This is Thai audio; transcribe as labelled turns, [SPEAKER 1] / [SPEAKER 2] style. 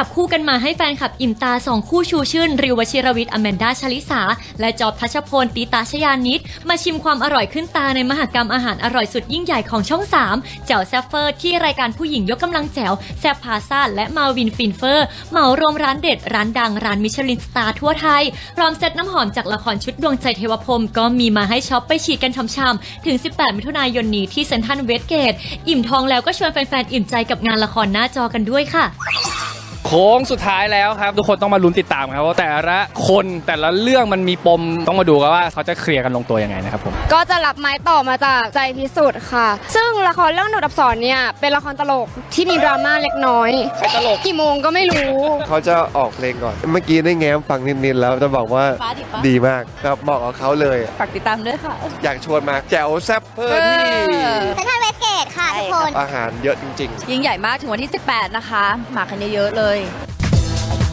[SPEAKER 1] จับคู่กันมาให้แฟนคลับอิ่มตาสองคู่ชูชื่น ริววชิรวิทย์อแมนดาชลิสา และจอบทัชพลตีตาชยานิดมาชิมความอร่อยขึ้นตาในมหกรรมอาหารอร่อยสุดยิ่งใหญ่ของช่อง 3 แจ่วแซฟเฟอร์ที่รายการผู้หญิงยกกำลังแจ๋วแซบพาซาและมาวินฟินเฟอร์เหมารวมร้านเด็ดร้านดังร้านมิชลินสตาร์ทั่วไทย พร้อมเซตน้ำหอมจากละครชุดดวงใจเทวพรมก็มีมาให้ช็อปไปฉีดกันช่ำๆถึง 18 มิถุนายนนี้ที่เซ็นทรัลเวสเกตอิ่มท้องแล้วก็ชวนแฟนๆอิ่มใจกับงานละครหน้าจอกันด้วยค่ะ
[SPEAKER 2] โค้งสุดท้ายแล้วครับ ทุกคนต้องมาลุ้นติดตามครับว่าแต่ละคนแต่ละเรื่องมันมีปมต้องมาดูกันว่าเขาจะเคลียร์กันลงตัวยังไงนะครับผม
[SPEAKER 3] ก็จะรับไม้ต่อมาจากใจพิสุทธิ์ค่ะ ซึ่งละครเรื่องหนูดับสอนเนี่ยเป็นละครตลกที่มีดราม่าเล็กน้อย
[SPEAKER 2] ใครตลก
[SPEAKER 3] กี่โมงก็ไม่รู้
[SPEAKER 4] เขาจะออกเพลงก่อน เมื่อกี้ได้แง้มฟังนิดๆแล้วจะบอกว่า
[SPEAKER 5] ฟ้าดิบปะ
[SPEAKER 4] ดีมากครับเหมาะกับเขาเลย
[SPEAKER 5] ฝากติดตามด้วยค่ะ
[SPEAKER 4] อยากชวนมาแจ๋วแซ่บเพื่อที่ อาหารเยอะจริง ๆ
[SPEAKER 5] ยิ่งใหญ่มากถึงวันที่ 18 นะคะ มากันเยอะๆเลย